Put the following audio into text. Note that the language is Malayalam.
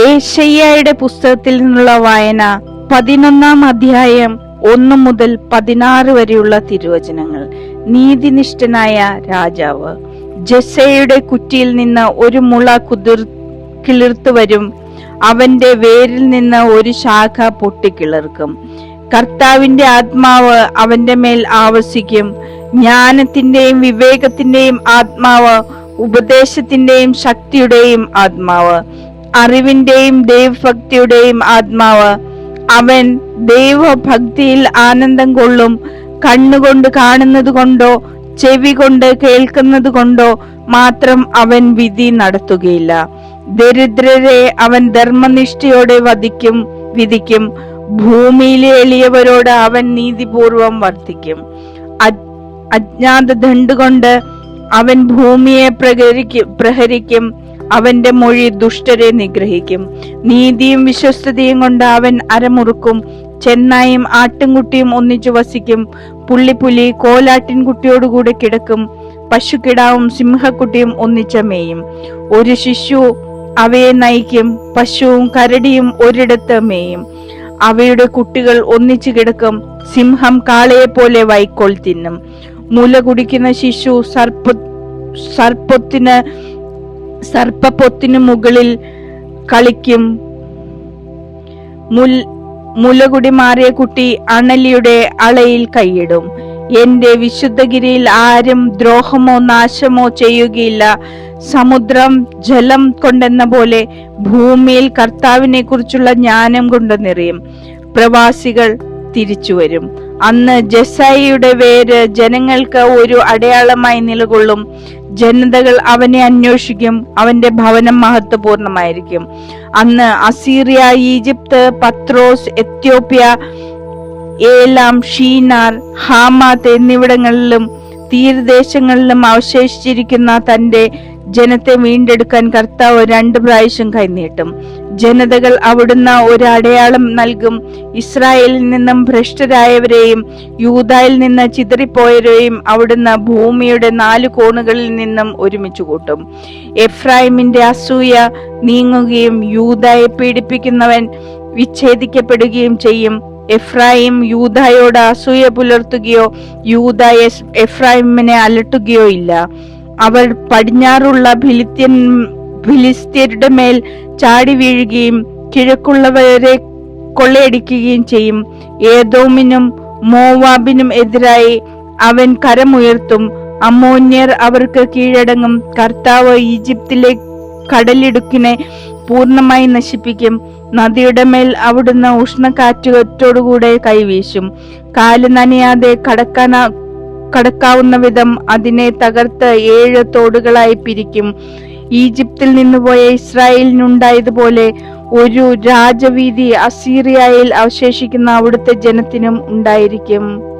ഏഷയ്യയുടെ പുസ്തകത്തിൽ നിന്നുള്ള വായന പതിനൊന്നാം അധ്യായം ഒന്ന് മുതൽ പതിനാറ് വരെയുള്ള തിരുവചനങ്ങൾ. നീതിനിഷ്ഠനായ രാജാവ് ജസയുടെ കുറ്റിയിൽ നിന്ന് ഒരു മുള കുതിർ കിളിർത്തു വരും. അവന്റെ വേരിൽ നിന്ന് ഒരു ശാഖ പൊട്ടിക്കിളിർക്കും കർത്താവിന്റെ ആത്മാവ് അവന്റെ മേൽ ആവസിക്കും. ജ്ഞാനത്തിന്റെയും വിവേകത്തിന്റെയും ആത്മാവ് ഉപദേശത്തിന്റെയും ശക്തിയുടെയും ആത്മാവ്. അറിവിന്റെയും ദൈവഭക്തിയുടെയും ആത്മാവ്. അവൻ ദൈവഭക്തിയിൽ ആനന്ദം കൊള്ളും. കണ്ണുകൊണ്ട് കാണുന്നത് കൊണ്ടോ ചെവി കൊണ്ട് കേൾക്കുന്നത് കൊണ്ടോ മാത്രം അവൻ വിധി നടത്തുകയില്ല. ദരിദ്രരെ അവൻ ധർമ്മനിഷ്ഠയോടെ വധിക്കും വിധിക്കും. ഭൂമിയിലെ എളിയവരോട് അവൻ നീതിപൂർവം വർത്തിക്കും. അജ്ഞാത ദണ്ട് കൊണ്ട് അവൻ ഭൂമിയെ പ്രഹരിക്കും പ്രഹരിക്കും. അവന്റെ മൊഴി ദുഷ്ടരെ നിഗ്രഹിക്കും. നീതിയും വിശ്വസ്തതയും കൊണ്ട് അവൻ അരമുറുക്കും. ചെന്നായും ആട്ടിൻകുട്ടിയും ഒന്നിച്ചു വസിക്കും. പുള്ളിപ്പുലി കോലാട്ടിൻകുട്ടിയോടുകൂടെ കിടക്കും. പശുക്കിടാവും സിംഹക്കുട്ടിയും ഒന്നിച്ച മേയും. ഒരു ശിശു അവയെ നയിക്കും. പശുവും കരടിയും ഒരിടത്ത് മേയും. അവയുടെ കുട്ടികൾ ഒന്നിച്ചു കിടക്കും. സിംഹം കാളയെ പോലെ വൈക്കോൾ തിന്നും. മുല കുടിക്കുന്ന ശിശു സർപ്പ സർപ്പത്തിന് സർപ്പപ്പൊത്തിനു മുകളിൽ കളിക്കും. മുലകുടി മാറിയ കുട്ടി അണലിയുടെ അളയിൽ കൈയിടും. എന്റെ വിശുദ്ധഗിരിയിൽ ആരും ദ്രോഹമോ നാശമോ ചെയ്യുകയില്ല. സമുദ്രം ജലം കൊണ്ടെന്ന പോലെ ഭൂമിയിൽ കർത്താവിനെ കുറിച്ചുള്ള ജ്ഞാനം കൊണ്ട് നിറയും. പ്രവാസികൾ തിരിച്ചു വരും അന്ന് ജസായിയുടെ പേര് ജനങ്ങൾക്ക് ഒരു അടയാളമായി നിലകൊള്ളും. ജനതകൾ അവനെ അന്വേഷിക്കും. അവന്റെ ഭവനം മഹത്വപൂർണമായിരിക്കും. അന്ന് Assyria Egypt Pathros Ethiopia Elam Shinar Hamath എന്നിവിടങ്ങളിലും തീരദേശങ്ങളിലും അവശേഷിച്ചിരിക്കുന്ന തന്റെ ജനത്തെ വീണ്ടെടുക്കാൻ കർത്താവ് രണ്ട് പ്രാവശ്യം കൈനീട്ടും ജനതകൾ അവിടുന്ന് ഒരു അടയാളം നൽകും. ഇസ്രായേലിൽ നിന്നും ഭ്രഷ്ടരായവരെയും യൂതായിൽ നിന്ന് ചിതറിപ്പോയവരെയും അവിടുന്ന് ഭൂമിയുടെ നാല് കോണുകളിൽ നിന്നും ഒരുമിച്ച് കൂട്ടും. എഫ്രൈമിന്റെ അസൂയ നീങ്ങുകയും യൂതായെ പീഡിപ്പിക്കുന്നവൻ വിച്ഛേദിക്കപ്പെടുകയും ചെയ്യും. എഫ്രൈം യൂതായോട് അസൂയ പുലർത്തുകയോ യൂത എഫ്രൈമിനെ അലട്ടുകയോ ഇല്ല. അവർ പടിഞ്ഞാറുള്ള ഫിലിത്യൻ ഫിലിസ്ത്യരുടെ മേൽ ചാടി വീഴുകയും കിഴക്കുള്ളവരെ കൊള്ളയടിക്കുകയും ചെയ്യും. ഏതോമിനും മോവാബിനും എതിരായി അവൻ കരമുയർത്തും. അമ്മോന്യർ അവർക്ക് കീഴടങ്ങും. കർത്താവ് ഈജിപ്തിലെ കടലിടുക്കിനെ പൂർണമായി നശിപ്പിക്കും. നദിയുടെ മേൽ അവിടുന്ന് ഉഷ്ണക്കാറ്റുകറ്റോടുകൂടെ കൈവീശും. കാൽ നനയാതെ കടക്കാന കടക്കാവുന്ന വിധം അതിനെ തകർത്ത് ഏഴ് തോടുകളായി പിരിക്കും. ഈജിപ്തിൽ നിന്ന് പോയ ഇസ്രായേലിനുണ്ടായതുപോലെ ഒരു രാജവീതി അസീറിയയിൽ അവശേഷിക്കുന്ന അവിടുത്തെ ജനത്തിനും ഉണ്ടായിരിക്കും.